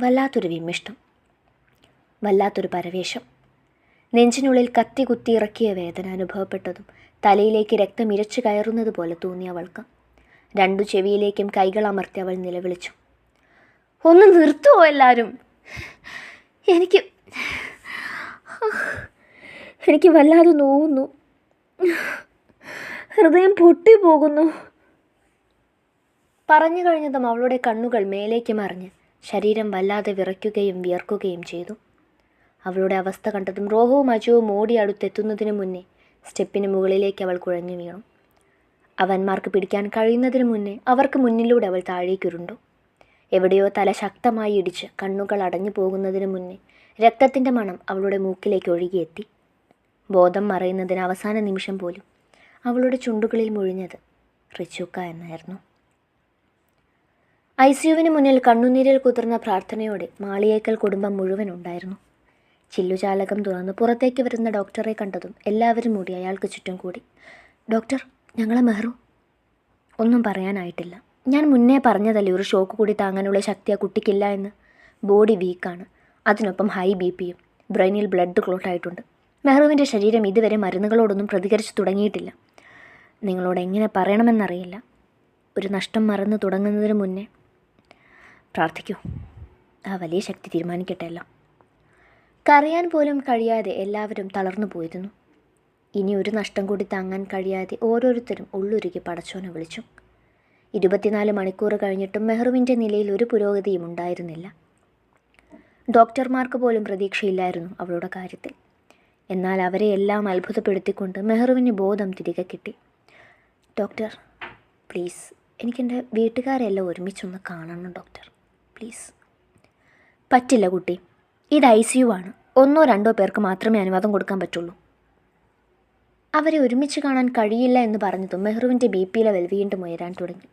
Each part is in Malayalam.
വല്ലാത്തൊരു വിമ്മിഷ്ടം വല്ലാത്തൊരു പരവേശം. നെഞ്ചിനുള്ളിൽ കത്തി കുത്തി ഇറക്കിയ വേദന അനുഭവപ്പെട്ടതും തലയിലേക്ക് രക്തം ഇരച്ചു കയറുന്നത് പോലെ തോന്നി അവൾക്ക്. രണ്ടു ചെവിയിലേക്കും കൈകൾ അമർത്തി അവൾ നിലവിളിച്ചു. ഒന്ന് നിർത്തുവോ എല്ലാവരും എനിക്ക് എനിക്ക് വല്ലാതെ നോവുന്നു. ഹൃദയം പൊട്ടിപ്പോകുന്നു. പറഞ്ഞു കഴിഞ്ഞതും അവളുടെ കണ്ണുകൾ മേലേക്ക് മറിഞ്ഞ് ശരീരം വല്ലാതെ വിറയ്ക്കുകയും വിയർക്കുകയും ചെയ്തു. അവളുടെ അവസ്ഥ കണ്ടതും റോഹവും അജുവും ഓടി അടുത്തെത്തുന്നതിന് മുന്നേ സ്റ്റെപ്പിന് മുകളിലേക്ക് അവൾ കുഴഞ്ഞു വീണു. അവന്മാർക്ക് പിടിക്കാൻ കഴിയുന്നതിന് മുന്നേ അവർക്ക് മുന്നിലൂടെ അവൾ താഴേക്കുരുണ്ടു. എവിടെയോ തല ശക്തമായി ഇടിച്ച് കണ്ണുകൾ അടഞ്ഞു പോകുന്നതിന് മുന്നേ രക്തത്തിന്റെ മണം അവളുടെ മൂക്കിലേക്ക് ഒഴുകിയെത്തി. ബോധം മറയുന്നതിന് അവസാന നിമിഷം പോലും അവളുടെ ചുണ്ടുകളിൽ മുഴിഞ്ഞത് റിച്ചുക്ക എന്നായിരുന്നു. ഐ സിയുവിന് മുന്നിൽ കണ്ണുനീരിൽ കുതിർന്ന പ്രാർത്ഥനയോടെ മാളിയേക്കൽ കുടുംബം മുഴുവൻ ഉണ്ടായിരുന്നു. ചില്ലുചാലകം തുറന്ന് പുറത്തേക്ക് വരുന്ന ഡോക്ടറെ കണ്ടതും എല്ലാവരും കൂടി അയാൾക്ക് ചുറ്റും കൂടി. ഡോക്ടർ ഞങ്ങളെ മെഹ്റു. ഒന്നും പറയാനായിട്ടില്ല. ഞാൻ മുന്നേ പറഞ്ഞതല്ലേ ഒരു ഷോക്ക് കൂടി താങ്ങാനുള്ള ശക്തി ആ കുട്ടിക്കില്ല എന്ന്. ബോഡി വീക്കാണ്. അതിനൊപ്പം ഹൈ ബി പിയും ബ്രെയിനിൽ ബ്ലഡ് ക്ലോട്ട് ആയിട്ടുണ്ട്. മെഹ്റുവിന്റെ ശരീരം ഇതുവരെ മരുന്നുകളോടൊന്നും പ്രതികരിച്ചു തുടങ്ങിയിട്ടില്ല. നിങ്ങളോട് എങ്ങനെ പറയണമെന്നറിയില്ല. ഒരു നഷ്ടം മറന്നു തുടങ്ങുന്നതിന് മുന്നേ പ്രാർത്ഥിക്കൂ. ആ വലിയ ശക്തി തീരുമാനിക്കട്ടെ എല്ലാം. കരയാൻ പോലും കഴിയാതെ എല്ലാവരും തളർന്നു പോയിരുന്നു. ഇനി ഒരു നഷ്ടം കൂടി താങ്ങാൻ കഴിയാതെ ഓരോരുത്തരും ഉള്ളുരുകി പടച്ചോനെ വിളിച്ചു. ഇരുപത്തിനാല് മണിക്കൂർ കഴിഞ്ഞിട്ടും മെഹ്റുവിന്റെ നിലയിൽ ഒരു പുരോഗതിയും ഉണ്ടായിരുന്നില്ല. ഡോക്ടർമാർക്ക് പോലും പ്രതീക്ഷയില്ലായിരുന്നു അവളുടെ കാര്യത്തിൽ. എന്നാൽ അവരെ എല്ലാം അത്ഭുതപ്പെടുത്തിക്കൊണ്ട് മെഹ്റുവിന് ബോധം തിരികെ കിട്ടി. ഡോക്ടർ പ്ലീസ് എനിക്കെന്റെ വീട്ടുകാരെല്ലാം ഒരുമിച്ചൊന്ന് കാണണം ഡോക്ടർ. പ്ലീസ്. പറ്റില്ല കുട്ടി. ഇത് ഐ സി യു ആണ്. ഒന്നോ രണ്ടോ പേർക്ക് മാത്രമേ അനുവാദം കൊടുക്കാൻ പറ്റുള്ളൂ. അവരെ ഒരുമിച്ച് കാണാൻ കഴിയില്ല എന്ന് പറഞ്ഞതും മെഹ്റുവിന്റെ ബി പി ലെവൽ വീണ്ടും ഉയരാൻ തുടങ്ങി.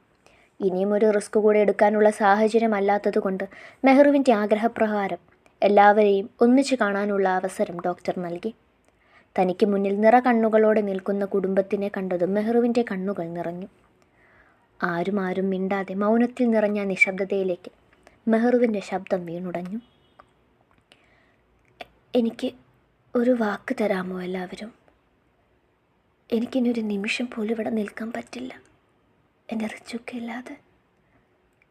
ഇനിയും ഒരു റിസ്ക് കൂടെ എടുക്കാനുള്ള സാഹചര്യമല്ലാത്തതുകൊണ്ട് മെഹ്റുവിന്റെ ആഗ്രഹപ്രകാരം എല്ലാവരെയും ഒന്നിച്ച് കാണാനുള്ള അവസരം ഡോക്ടർ നൽകി. തനിക്ക് മുന്നിൽ നിറ കണ്ണുകളോടെ നിൽക്കുന്ന കുടുംബത്തിനെ കണ്ടതും മെഹ്റുവിന്റെ കണ്ണുകൾ നിറഞ്ഞു. ആരും ആരും മിണ്ടാതെ മൗനത്തിൽ നിറഞ്ഞ നിശബ്ദതയിലേക്ക് മെഹ്റുവിന്റെ ശബ്ദം വീണുടഞ്ഞു. എനിക്ക് ഒരു വാക്ക് തരാമോ എല്ലാവരും? എനിക്കിനി ഒരു നിമിഷം പോലും ഇവിടെ നിൽക്കാൻ പറ്റില്ല. എന്റെ റിച്ചൊക്കെ ഇല്ലാതെ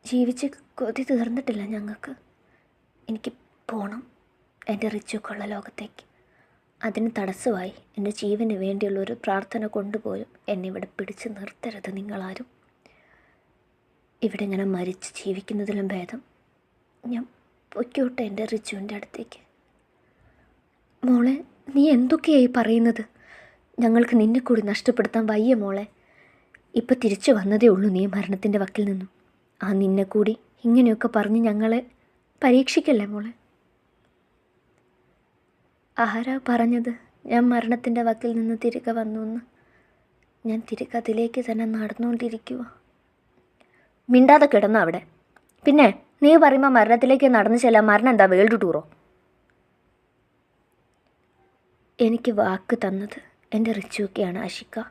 ജീവിച്ച് കൊതി തീർന്നിട്ടില്ല ഞങ്ങൾക്ക്. എനിക്ക് പോകണം എന്റെ റിച്ചൊക്കെയുള്ള ലോകത്തേക്ക്. അതിന് തടസ്സമായി എന്റെ ജീവന് വേണ്ടിയുള്ള ഒരു പ്രാർത്ഥന കൊണ്ടുപോലും എന്നെ ഇവിടെ പിടിച്ചു നിർത്തരുത് നിങ്ങളാരും. ഇവിടെ ഇങ്ങനെ മരിച്ച് ജീവിക്കുന്നതിലും ഭേദം ഞാൻ പൊയ്ക്കോട്ടെ എന്റെ റിച്ചുവിന്റെ അടുത്തേക്ക്. മോളെ നീ എന്തൊക്കെയായി പറയുന്നത്? ഞങ്ങൾക്ക് നിന്നെ കൂടി നഷ്ടപ്പെടുത്താൻ വയ്യ മോളെ. ഇപ്പം തിരിച്ചു വന്നതേ ഉള്ളൂ നീ മരണത്തിന്റെ വക്കിൽ നിന്നും. ആ നിന്നെ കൂടി ഇങ്ങനെയൊക്കെ പറഞ്ഞ് ഞങ്ങളെ പരീക്ഷിക്കല്ലേ മോളെ? ആരാ പറഞ്ഞത്? ഞാൻ മരണത്തിന്റെ വക്കിൽ നിന്ന് തിരികെ വന്നു എന്ന് ഞാൻ തിരികെ അതിലേക്ക് തന്നെ നടന്നുകൊണ്ടിരിക്കുക മിണ്ടാതെ കിടന്നു അവിടെ? പിന്നെ നീ പറയുമ്പോൾ മരണത്തിലേക്ക് നടന്നു ചെല്ലാൻ മരണം എന്താ വേൾഡ് ടൂറോ? എനിക്ക് വാക്ക് തന്നത് എന്റെ റിച്ചുവൊക്കെയാണ് ആഷിക്ക.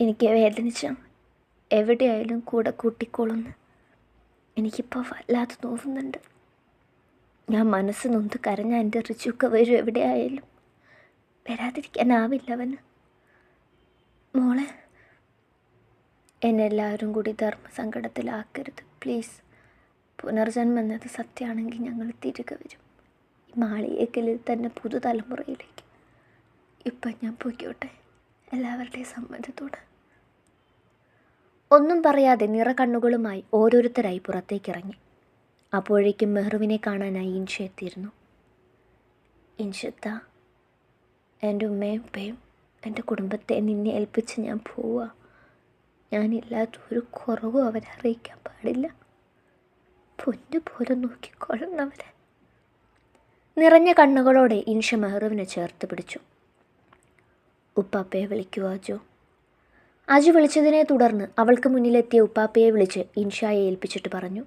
എനിക്ക് വേദനിച്ച എവിടെയായാലും കൂടെ കൂട്ടിക്കോളുന്ന്. എനിക്കിപ്പോൾ വല്ലാതെ തോന്നുന്നുണ്ട് ഞാൻ മനസ്സ് നൊന്ത് കരഞ്ഞ എന്റെ റിച്ചുക്ക വരും എവിടെയായാലും. വരാതിരിക്കാനാവില്ല അവന് മോളെ എന്നെല്ലാവരും കൂടി ധർമ്മസങ്കടത്തിലാക്കരുത്. പ്ലീസ്. പുനർജന്മം എന്നത് സത്യമാണെങ്കിൽ ഞങ്ങൾ തിരികെ വരും. ഈ മാളിയേക്കലിൽ തന്നെ പുതുതലമുറയിലേക്ക്. ഇപ്പം ഞാൻ പൊയ്ക്കോട്ടെ. എല്ലാവരുടെയും സമ്മതത്തോടെ. ഒന്നും പറയാതെ നിറകണ്ണുകളുമായി ഓരോരുത്തരായി പുറത്തേക്കിറങ്ങി. അപ്പോഴേക്കും മെഹ്റുവിനെ കാണാനായി ഇൻഷ എത്തിയിരുന്നു. ഇൻഷത്ത എന്റെ ഉമ്മയും ഉപ്പയും എന്റെ കുടുംബത്തെ നിന്നെ ഏൽപ്പിച്ച് ഞാൻ പോവുക ഞാനില്ലാത്ത ഒരു കുറവും അവരെ അറിയിക്കാൻ പാടില്ല. പൊന്നു പോലെ നോക്കിക്കൊള്ളണവരെ നിറഞ്ഞ കണ്ണുകളോടെ ഇൻഷ മെഹ്റുവിനെ ചേർത്ത് പിടിച്ചു. ഉപ്പാപ്പയെ വിളിക്കുക അജു? അജു വിളിച്ചതിനെ തുടർന്ന് അവൾക്ക് മുന്നിലെത്തിയ ഉപ്പാപ്പയെ വിളിച്ച് ഇൻഷായെ ഏൽപ്പിച്ചിട്ട് പറഞ്ഞു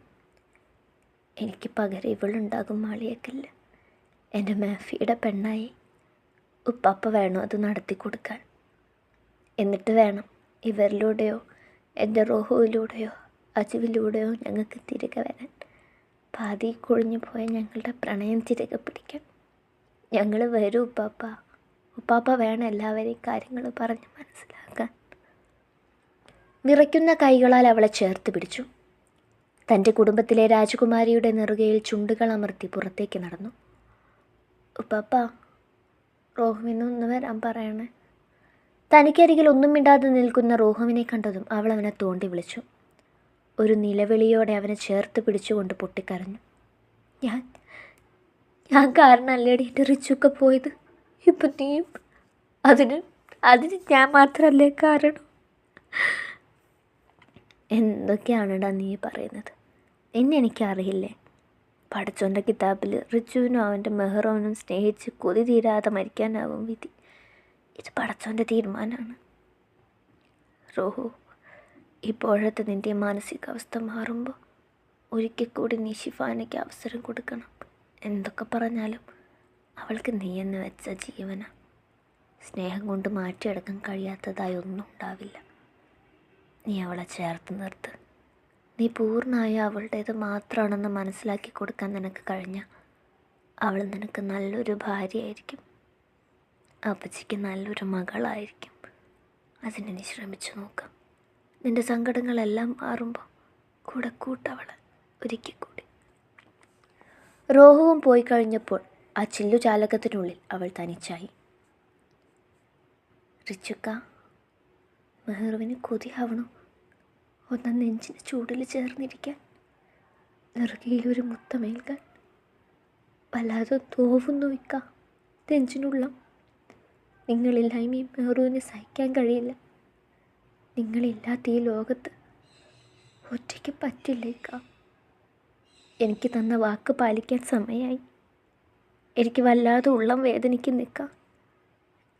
എനിക്ക് പകരം ഇവളുണ്ടാകും മാളിയേക്കില്ല എന്റെ മാഫിയുടെ പെണ്ണായി. ഉപ്പാപ്പ വേണോ അത് നടത്തി കൊടുക്കാൻ? എന്നിട്ട് വേണം ഇവരിലൂടെയോ എന്റെ റോഹുവിലൂടെയോ അജുവിലൂടെയോ ഞങ്ങൾക്ക് തിരികെ വരാൻ. പാതി കൊഴിഞ്ഞു പോയ ഞങ്ങളുടെ പ്രണയം തിരികെ പിടിക്കാൻ ഞങ്ങൾ വരൂ ഉപ്പാപ്പ. ഉപ്പാപ്പ വേണം എല്ലാവരെയും കാര്യങ്ങൾ പറഞ്ഞ് മനസ്സിലാക്കാൻ. വിറയ്ക്കുന്ന കൈകളാൽ അവളെ ചേർത്ത് പിടിച്ചു. തന്റെ കുടുംബത്തിലെ രാജകുമാരിയുടെ നെറുകയിൽ ചുണ്ടുകൾ അമർത്തി പുറത്തേക്ക് നടന്നു. ഉപ്പാപ്പ റോഹുവിനൊന്ന് വരാൻ പറയണേ. തനിക്കരികിൽ ഒന്നും മിണ്ടാതെ നിൽക്കുന്ന റോഹുവിനെ കണ്ടതും അവൾ അവനെ തോണ്ടി വിളിച്ചു. ഒരു നിലവിളിയോടെ അവനെ ചേർത്ത് പിടിച്ചുകൊണ്ട് പൊട്ടിക്കരഞ്ഞു. ഞാൻ ഞാൻ കാരണല്ലേടി എന്റെ റിച്ചൊക്കെ പോയത്? ഇപ്പം നീയും? അതിന് അതിന് ഞാൻ മാത്രമല്ലേ കാരണം? എന്തൊക്കെയാണെടാ നീ പറയുന്നത്? എന്നെ എനിക്കറിയില്ലേ? പഠിച്ചോന്റെ കിതാബിൽ റിച്ചുവിനും അവന്റെ മെഹ്റോനും സ്നേഹിച്ച് കൊതി തീരാതെ മരിക്കാനാവും വിധി. ഇത് പടച്ചോന്റെ തീരുമാനമാണ്. റോഹു ഇപ്പോഴത്തെ നിന്റെ മാനസികാവസ്ഥ മാറുമ്പോൾ ഒരിക്കൽ കൂടി നീ ഷിഫാനയ്ക്ക് അവസരം കൊടുക്കണം. എന്തൊക്കെ പറഞ്ഞാലും അവൾക്ക് നീ എന്ന് വെച്ച ജീവന. സ്നേഹം കൊണ്ട് മാറ്റിയെടുക്കാൻ കഴിയാത്തതായി ഒന്നും ഉണ്ടാവില്ല. നീ അവളെ ചേർത്ത് നിർത്ത്. നീ പൂർണമായും അവളുടേത് മാത്രമാണെന്ന് മനസ്സിലാക്കി കൊടുക്കാൻ നിനക്ക് കഴിഞ്ഞ അവൾ നിനക്ക് നല്ലൊരു ഭാര്യയായിരിക്കും. അപ്പച്ചിക്ക് നല്ലൊരു മകളായിരിക്കും. അതിനെ ശ്രമിച്ചു നോക്കാം. നിന്റെ സങ്കടങ്ങളെല്ലാം മാറുമ്പോൾ കൂടെ കൂട്ടവളെ ഒരിക്കൽ കൂടി രോഹവും പോയി കഴിഞ്ഞപ്പോൾ ആ ചില്ലു ചാലകത്തിനുള്ളിൽ അവൾ തനിച്ചായി. റിച്ചുക്ക മെഹറുവിന് കൊതിയാവണോ ഒന്ന് നെഞ്ചിന് ചൂടിൽ ചേർന്നിരിക്കാൻ. നെറുകയിൽ ഒരു മുത്തമേൽക്കാൻ. വല്ലാതെ തോവുന്നു വയ്ക്ക നെഞ്ചിനുള്ള. നിങ്ങളില്ലായ്മയും മെഹറുവിന് സഹിക്കാൻ കഴിയില്ല. നിങ്ങളില്ലാത്ത ഈ ലോകത്ത് ഒറ്റയ്ക്ക് പറ്റില്ലേക്ക? എനിക്ക് തന്ന വാക്ക് പാലിക്കാൻ സമയമായി എനിക്ക് വല്ലാതെ ഉള്ളം വേദനയ്ക്ക് നിൽക്കാം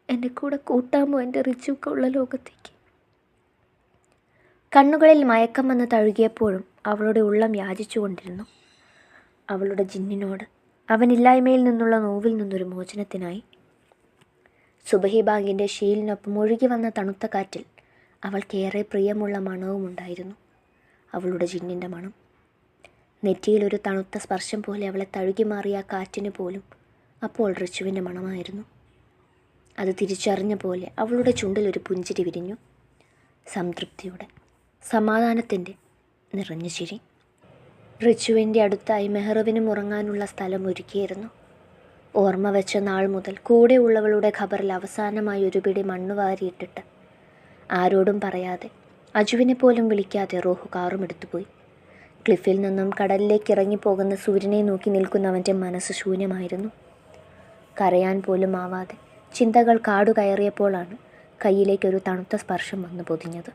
എന്റെ കൂടെ കൂട്ടാമോ എന്റെ റിച്ചുക്കെ ഉള്ള ലോകത്തേക്ക്? കണ്ണുകളിൽ മയക്കം വന്ന് തഴുകിയപ്പോഴും അവളുടെ ഉള്ളം യാചിച്ചു കൊണ്ടിരുന്നു. അവളുടെ ജിന്നിനോട് അവനില്ലായ്മയിൽ നിന്നുള്ള നോവിൽ നിന്നൊരു മോചനത്തിനായി. സുബഹി ബാങ്കിന്റെ ഷീലിനൊപ്പം ഒഴുകി വന്ന തണുത്ത കാറ്റിൽ അവൾക്കേറെ പ്രിയമുള്ള മണവും ഉണ്ടായിരുന്നു. അവളുടെ ജിന്നിന്റെ മണം. നെറ്റിയിലൊരു തണുത്ത സ്പർശം പോലെ അവളെ തഴുകി മാറിയ കാറ്റിന് പോലും അപ്പോൾ റിച്ചുവിന്റെ മണമായിരുന്നു. അത് തിരിച്ചറിഞ്ഞ പോലെ അവളുടെ ചുണ്ടിൽ ഒരു പുഞ്ചിരി വിരിഞ്ഞു. സംതൃപ്തിയുടെ സമാധാനത്തിന്റെ നിറഞ്ഞ ചിരി. റിച്ചുവിന്റെ അടുത്തായി മെഹ്റുവിനും ഉറങ്ങാനുള്ള സ്ഥലം ഒരുക്കിയിരുന്നു. ഓർമ്മ വെച്ച നാൾ മുതൽ കൂടെയുള്ളവളുടെ ഖബറിൽ അവസാനമായി ഒരു പിടി മണ്ണ് വാരിയിട്ടിട്ട് ആരോടും പറയാതെ അജുവിനെ പോലും വിളിക്കാതെ റോഹു കാറും എടുത്തുപോയി ക്ലിഫിൽ നിന്നും കടലിലേക്ക് ഇറങ്ങിപ്പോകുന്ന സൂര്യനെ നോക്കി നിൽക്കുന്നവന്റെ മനസ്സ് ശൂന്യമായിരുന്നു. കരയാൻ പോലും ആവാതെ ചിന്തകൾ കാടു കയറിയപ്പോഴാണ് കയ്യിലേക്കൊരു തണുത്ത സ്പർശം വന്നു പൊതിഞ്ഞത്.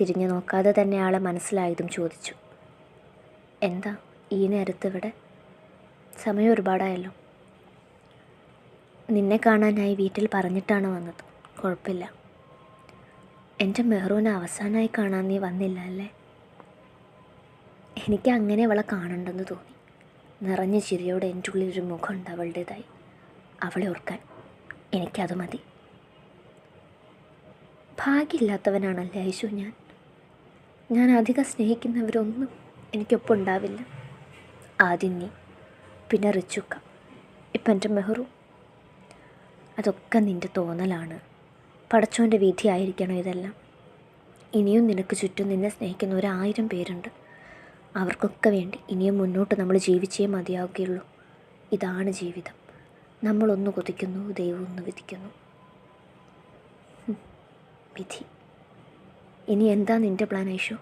തിരിഞ്ഞു നോക്കാതെ തന്നെ ആളെ മനസ്സിലായതും ചോദിച്ചു എന്താ ഈ നേരത്ത് ഇവിടെ? സമയം ഒരുപാടായല്ലോ. നിന്നെ കാണാനായി വീട്ടിൽ പറഞ്ഞിട്ടാണ് വന്നത്. കുഴപ്പമില്ല. എന്റെ മെഹറൂനെ അവസാനമായി കാണാൻ നീ വന്നില്ല അല്ലേ? എനിക്ക് അങ്ങനെ അവളെ കാണണ്ടെന്ന് തോന്നി. നിറഞ്ഞ ചിരിയോടെ എന്റെ ഉള്ളിൽ ഒരു മുഖമുണ്ട് അവളുടേതായി. അവളെ ഓർക്കാൻ എനിക്കത് മതി. ഭാഗ്യമില്ലാത്തവനാണല്ലേ ഐശു ഞാൻ? ഞാൻ അധികം സ്നേഹിക്കുന്നവരൊന്നും എനിക്കൊപ്പം ഉണ്ടാവില്ല. ആദ്യം നീ പിന്നെ റിച്ചുക്ക ഇപ്പം എന്റെ മെഹ്റു അതൊക്കെ നിന്റെ തോന്നലാണ്. പടച്ചോന്റെ വിധിയായിരിക്കണം ഇതെല്ലാം. ഇനിയും നിനക്ക് ചുറ്റും നിന്നെ സ്നേഹിക്കുന്ന ഒരായിരം പേരുണ്ട്. അവർക്കൊക്കെ വേണ്ടി ഇനിയും മുന്നോട്ട് നമ്മൾ ജീവിച്ചേ മതിയാവുകയുള്ളൂ. ഇതാണ് ജീവിതം. നമ്മളൊന്ന് കൊതിക്കുന്നു ദൈവം ഒന്ന് വിധിക്കുന്നു. വിധി. ഇനി എന്താ നിന്റെ പ്ലാൻ ഐഷു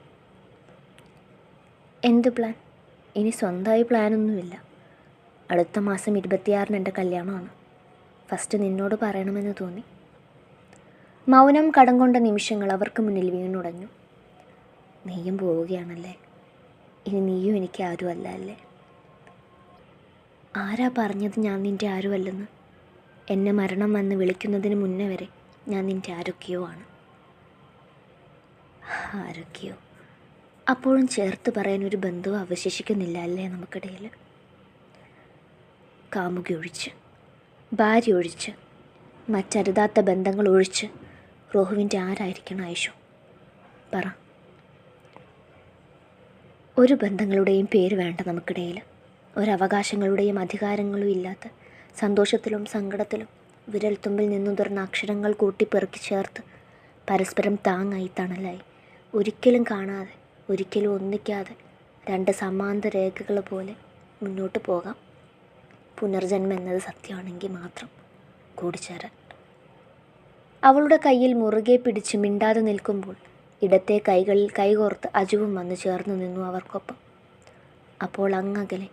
എന്ത് പ്ലാൻ ഇനി സ്വന്തമായി പ്ലാനൊന്നുമില്ല അടുത്ത മാസം ഇരുപത്തിയാറിന് എന്റെ കല്യാണമാണ്. ഫസ്റ്റ് നിന്നോട് പറയണമെന്ന് തോന്നി. മൗനം കടം കൊണ്ട നിമിഷങ്ങൾ അവർക്ക് മുന്നിൽ വീണുടഞ്ഞു. നീയും പോവുകയാണല്ലേ? ഇനി നീയും എനിക്ക് ആരുമല്ല അല്ല? ആരാ പറഞ്ഞത് ഞാൻ നിന്റെ ആരുമല്ലെന്ന്? എന്നെ മരണം വന്ന് വിളിക്കുന്നതിന് മുന്നേ വരെ ഞാൻ നിന്റെ ആരൊക്കെയോ ആണ്. ആരൊക്കെയോ? അപ്പോഴും ചേർത്ത് പറയാൻ ഒരു ബന്ധവും അവശേഷിക്കുന്നില്ല അല്ലേ നമുക്കിടയിൽ? കാമുകി ഒഴിച്ച് ഭാര്യ ഒഴിച്ച് മറ്റരുതാത്ത ബന്ധങ്ങൾ ഒഴിച്ച് റോഹുവിന്റെ ആരായിരിക്കണം ഐഷു? പറ. ഒരു ബന്ധങ്ങളുടെയും പേര് വേണ്ട നമുക്കിടയിൽ. ഒരവകാശങ്ങളുടെയും അധികാരങ്ങളും ഇല്ലാത്ത സന്തോഷത്തിലും സങ്കടത്തിലും വിരൽത്തുമ്പിൽ നിന്നുതിർന്ന അക്ഷരങ്ങൾ കൂട്ടിപ്പെറുക്കി ചേർത്ത് പരസ്പരം താങ്ങായി തണലായി ഒരിക്കലും കാണാതെ ഒരിക്കലും ഒന്നിക്കാതെ രണ്ട് സമാന്തര രേഖകൾ പോലെ മുന്നോട്ട് പോകാം. പുനർജന്മം എന്നത് സത്യമാണെങ്കിൽ മാത്രം കൂടിച്ചേരാൻ. അവളുടെ കയ്യിൽ മുറുകെ പിടിച്ച് മിണ്ടാതെ നിൽക്കുമ്പോൾ ഇടത്തെ കൈകളിൽ കൈകോർത്ത് അജുവും വന്ന് ചേർന്ന് നിന്നു അവർക്കൊപ്പം. അപ്പോൾ അങ്ങകലെ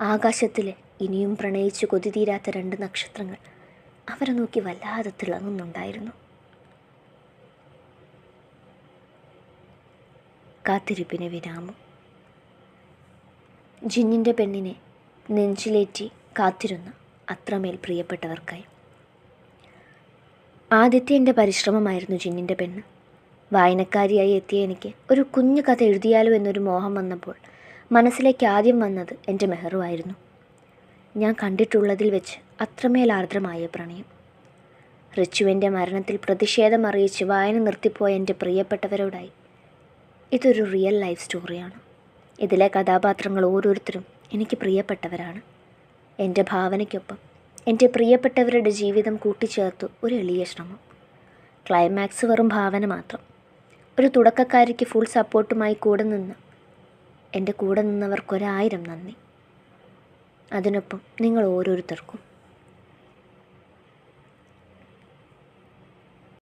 ആകാശത്തിലെ ഇനിയും പ്രണയിച്ച് കൊതിതീരാത്ത രണ്ട് നക്ഷത്രങ്ങൾ അവരെ നോക്കി വല്ലാതെ തിളങ്ങുന്നുണ്ടായിരുന്നു. കാത്തിരിപ്പിന് വിരാമം. ജിന്നിന്റെ പെണ്ണിനെ നെഞ്ചിലേറ്റി കാത്തിരുന്ന അത്രമേൽ പ്രിയപ്പെട്ടവർക്കായി ആദ്യത്തെ എന്റെ പരിശ്രമമായിരുന്നു ജിന്നിന്റെ പെണ്ണ്. വായനക്കാരിയായി എത്തിയ എനിക്ക് ഒരു കുഞ്ഞു കഥ എഴുതിയാലോ എന്നൊരു മോഹം വന്നപ്പോൾ മനസ്സിലേക്ക് ആദ്യം വന്നത് എന്റെ മെഹറുവായിരുന്നു ഞാൻ കണ്ടിട്ടുള്ളതിൽ വെച്ച് അത്രമേൽ ആർദ്രമായ പ്രണയം. റിച്ചുവിന്റെ മരണത്തിൽ പ്രതിഷേധം അറിയിച്ച് വായന നിർത്തിപ്പോയ എന്റെ പ്രിയപ്പെട്ടവരോടായി ഇതൊരു റിയൽ ലൈഫ് സ്റ്റോറിയാണ്. ഇതിലെ കഥാപാത്രങ്ങൾ ഓരോരുത്തരും എനിക്ക് പ്രിയപ്പെട്ടവരാണ്. എന്റെ ഭാവനയ്ക്കൊപ്പം എന്റെ പ്രിയപ്പെട്ടവരുടെ ജീവിതം കൂട്ടിച്ചേർത്തു ഒരു എളിയ ശ്രമം. ക്ലൈമാക്സ് വെറും ഭാവന മാത്രം. ഒരു തുടക്കക്കാരിക്ക് ഫുൾ സപ്പോർട്ടുമായി കൂടെ നിന്ന് എന്റെ കൂടെ നിന്നവർക്കൊരായിരം നന്ദി. അതിനൊപ്പം നിങ്ങൾ ഓരോരുത്തർക്കും